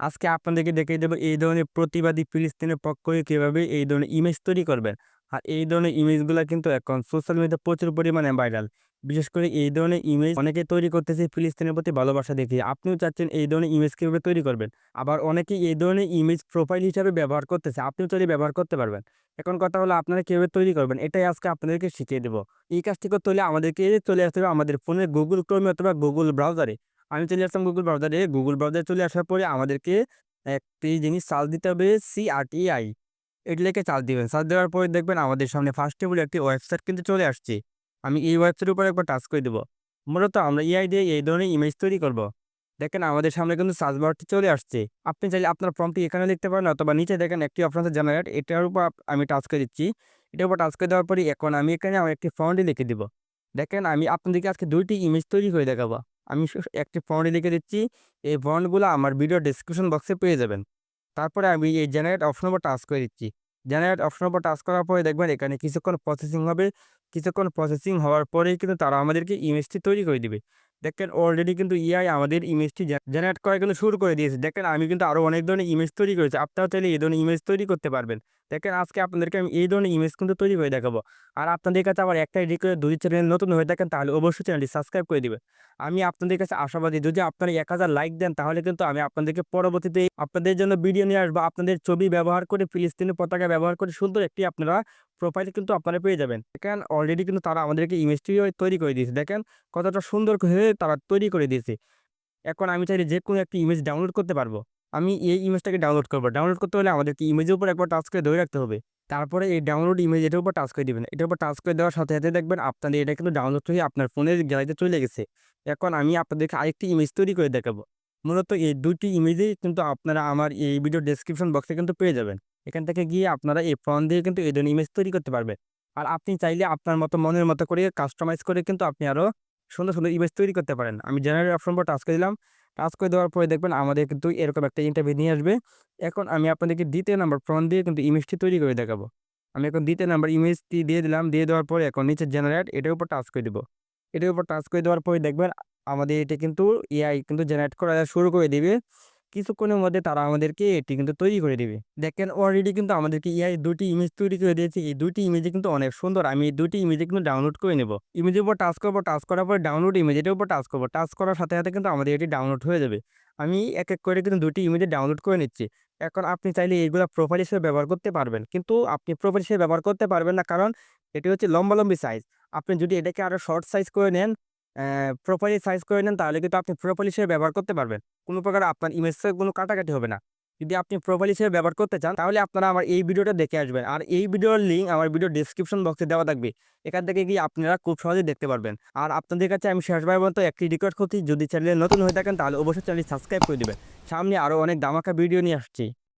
আজকে আপনাদেরকে দেখিয়ে দেবো এই ধরনের প্রতিবাদী ফিলিস্তিনের পক্ষ হয়ে কীভাবে এই ধরনের ইমেজ তৈরি করবেন। আর এই ধরনের ইমেজগুলো কিন্তু এখন সোশ্যাল মিডিয়াতে প্রচুর পরিমাণে ভাইরাল বিশেষ করে এই ধরনের ইমেজ অনেকে তৈরি করতেছে ফিলিস্তিনের প্রতি ভালোবাসা দেখিয়ে। আপনিও চাচ্ছেন এই ধরনের ইমেজ কীভাবে তৈরি করবেন? আবার অনেকেই এই ধরনের ইমেজ প্রোফাইল হিসাবে ব্যবহার করতেছে, আপনিও চাইলে ব্যবহার করতে পারবেন। এখন কথা হলো আপনারা কীভাবে তৈরি করবেন, এটাই আজকে আপনাদেরকে শিখিয়ে দেবো। এই কাজটি করতে হলে আমাদেরকে চলে আসতে হবে আমাদের ফোনের গুগল ক্রোমে অথবা গুগল ব্রাউজারে আমি চলে আসলাম গুগল ব্রাউজারে গুগল ব্রাউজারে চলে আসার পরে আমাদেরকে একটি জিনিস চার্জ দিতে হবে সিআরটিআই এটি লিখে চার্জ দিবেন। চার্জ দেওয়ার পরে দেখবেন আমাদের সামনে ফার্স্টে বলে একটি ওয়েবসাইট কিন্তু চলে আসছে। আমি এই ওয়েবসাইটের উপর একবার টাচ করে দেবো। মূলত আমরা এআই দিয়ে এই ধরনের ইমেজ তৈরি করব। দেখেন আমাদের সামনে কিন্তু সার্চ বারটি চলে আসছে। আপনি চাইলে আপনার ফর্মটি এখানে লিখতে পারেন অথবা নিচে দেখেন একটি অপশন আছে জেনারেট এটার উপর আমি টাচ করে দিচ্ছি। এটার উপর টাচ করে দেওয়ার পরে এখন আমি এখানে আমার একটি ফর্মটি লিখে দিব। দেখেন আমি আপনাদেরকে আজকে দুইটি ইমেজ তৈরি করে দেখাবো। আমি একটি ফন্ড লিখে দিচ্ছি। এই ফন্টগুলো আমার ভিডিও ডিসক্রিপশন বক্সে পেয়ে যাবেন। তারপরে আমি এই জেনারেট অপশন উপর টাচ করে দিচ্ছি। জেনারেট অপশন উপর টাচ করার পরে দেখবেন এখানে কিছুক্ষণ প্রসেসিং হবে। কিছুক্ষণ প্রসেসিং হওয়ার পরেই কিন্তু তারা আমাদেরকে ইমেজটি তৈরি করে দিবে। দেখেন অলরেডি কিন্তু ইআই আমাদের ইমেজটি জেনারেট করা কিন্তু শুরু করে দিয়েছে। দেখেন আমি কিন্তু আরও অনেক ধরনের ইমেজ তৈরি করেছি। আপনারাও চাইলে এই ধরনের ইমেজ তৈরি করতে পারবেন। দেখেন আজকে আপনাদেরকে আমি এই ধরনের ইমেজ কিন্তু তৈরি করে দেখাবো। আর আপনাদের কাছে আবার একটাই রিকোয়েস্ট যদি চ্যানেল নতুন হয়ে থাকেন, তাহলে অবশ্যই চ্যানেলটি সাবস্ক্রাইব করে দিবেন। আমি আপনাদের কাছে আশাবাদী, যদি আপনারা এক হাজার লাইক দেন, তাহলে কিন্তু আমি আপনাদেরকে পরবর্তীতে আপনাদের জন্য ভিডিও নিয়ে আসব। আপনাদের ছবি ব্যবহার করে ফিলিস্তিনের পতাকা ব্যবহার করে সুন্দর একটি আপনারা প্রোফাইল কিন্তু আপনারা পেয়ে যাবেন। দেখেন অলরেডি কিন্তু তারা আমাদেরকে ইমেজটি তৈরি করে দিয়েছে। দেখেন, কতটা সুন্দর করে তারা তৈরি করে দিয়েছে। এখন আমি চাইলে যে কোনো একটি ইমেজ ডাউনলোড করতে পারব। আমি এই ইমেজটাকে ডাউনলোড করব। ডাউনলোড করতে হলে আমাদেরকে ইমেজের উপর একবার টাচ করে ধরে রাখতে হবে। তারপরে এই ডাউনলোড ইমেজ এটার উপর টাচ করে দিবেন। এটার উপর টাচ করে দেওয়ার সাথে সাথে দেখবেন আপনাদের এটা কিন্তু ডাউনলোড হয়ে আপনার ফোনের গ্যালারিতে চলে গেছে। এখন আমি আপনাদেরকে আরেকটি ইমেজ তৈরি করে দেখাবো। মূলত এই দুটি ইমেজেই কিন্তু আপনারা আমার এই ভিডিও ডেসক্রিপশন বক্সে কিন্তু পেয়ে যাবেন। এখান থেকে গিয়ে আপনারা এই ফোন দিয়ে কিন্তু এই ইমেজ তৈরি করতে পারবেন আর আপনি চাইলে আপনার মতো মনের মতো করে কাস্টমাইজ করে কিন্তু আপনি আরও সুন্দর সুন্দর ইমেজ তৈরি করতে পারেন। আমি জেনারেল অপশন পর টাচ করে দিলাম। টাচ করে দেওয়ার পরে দেখবেন আমাদের কিন্তু এরকম একটা ইন্টারভিউ নিয়ে আসবে। এখন আমি আপনাদেরকে দ্বিতীয় নাম্বার ফোন দিয়ে কিন্তু ইমেজটি তৈরি করে দেখাবো। আমি এখন দ্বিতীয় নাম্বার ইমেজটি দিয়ে দিলাম। দিয়ে দেওয়ার পরে এখন নিচে জেনারেট এটার উপর টাচ করে দেবো। এটার উপর টাচ করে দেওয়ার পরে দেখবেন আমাদের এটা কিন্তু এআই কিন্তু জেনারেট করা শুরু করে দিবে। কিছুক্ষণের মধ্যে তারা আমাদেরকে এটি কিন্তু তৈরি করে দিবে। দেখেন অলরেডি কিন্তু আমাদেরকে এআই দুটি ইমেজ তৈরি করে দিয়েছে। এই দুটি ইমেজে কিন্তু অনেক সুন্দর। আমি এই দুটি ইমেজে কিন্তু ডাউনলোড করে নেব। ইমেজের উপর টাচ করব টাচ করার পর ডাউনলোড ইমেজ ইমেজের উপর টাচ করব। টাচ করার সাথে সাথে কিন্তু আমাদের এটি ডাউনলোড হয়ে যাবে। আমি এক এক করে কিন্তু দুটি ইমেজে ডাউনলোড করে নিচ্ছি। এখন আপনি চাইলে এইগুলো প্রোফাইল হিসেবে ব্যবহার করতে পারবেন। কিন্তু আপনি প্রোফাইল হিসেবে ব্যবহার করতে পারবেন না। কারণ এটি হচ্ছে লম্বালম্বি সাইজ আপনি যদি এটাকে আরও শর্ট সাইজ করে নেন প্রোফাইল সাইজ করে নেন, তাহলে কিন্তু আপনি প্রোফাইল হিসেবে ব্যবহার করতে পারবেন। কোনো প্রকার আপনার ইমেজে কোনো কাটাকাটি হবে না। যদি আপনি প্রোফাইল হিসেবে ব্যবহার করতে চান, তাহলে আপনারা আমার এই ভিডিওটা দেখে আসবেন। আর এই ভিডিওর লিঙ্ক আমার ভিডিও ডিসক্রিপশন বক্সে দেওয়া থাকবে। এখান থেকে গিয়ে আপনারা খুব সহজেই দেখতে পারবেন। আর আপনাদের কাছে আমি শেষবার মতো একটি রিকোয়েস্ট করছি, যদি চ্যানেলে নতুন হয়ে থাকেন, তাহলে অবশ্যই চ্যানেলটি সাবস্ক্রাইব করে দেবেন। সামনে আরও অনেক দামাকা ভিডিও নিয়ে আসছি।